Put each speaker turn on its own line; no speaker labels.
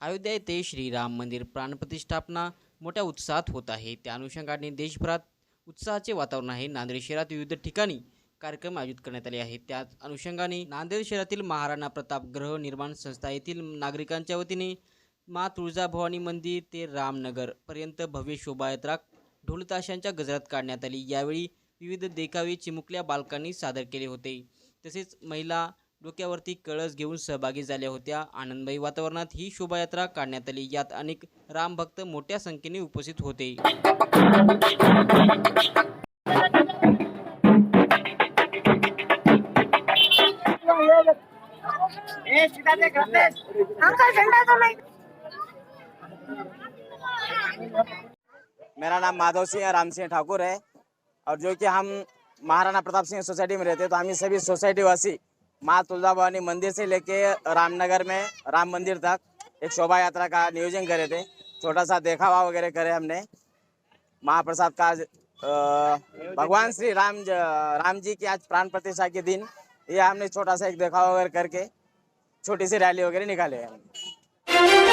अयोध्या येथे श्रीराम मंदिर प्राणप्रतिष्ठापना मोठ्या उत्साहात होत आहे. त्या अनुषंगाने देशभरात उत्साहाचे वातावरण आहे. नांदेड शहरात विविध ठिकाणी कार्यक्रम आयोजित करण्यात आले आहेत. त्याच अनुषंगाने नांदेड शहरातील महाराणा प्रताप ग्रह निर्माण संस्था येथील नागरिकांच्या वतीने मा तुळजाभवानी मंदिर ते रामनगर पर्यंत भव्य शोभायात्रा ढोलताशांच्या गजरात काढण्यात आली. यावेळी विविध देखावे चिमुकल्या बालकांनी सादर केले होते. तसेच महिला डोक्यावरती कळस घेऊन सहभागी झाल्या होत्या. आनंदमयी वातावरणात ही शोभायात्रा काढण्यात आली. यात अनेक रामभक्त मोठ्या संख्येने उपस्थित होते.
मेरा नाम माधव सिंह राम सिंह ठाकुर है। और जो कि हम महाराणा प्रताप सिंह सोसाइटी में रहते हैं तो हम सभी सोसाइटी वासी माँ तुलजा भवानी मंदिर से लेके रामनगर में राम मंदिर तक एक शोभा यात्रा का नियोजन करे थे। छोटा सा देखावा वगैरह करे हमने। महाप्रसाद का भगवान श्री राम राम जी की आज प्राण प्रतिष्ठा के दिन ये हमने छोटा सा एक देखावा वगैरह करके छोटी सी रैली वगैरह निकाले हमने।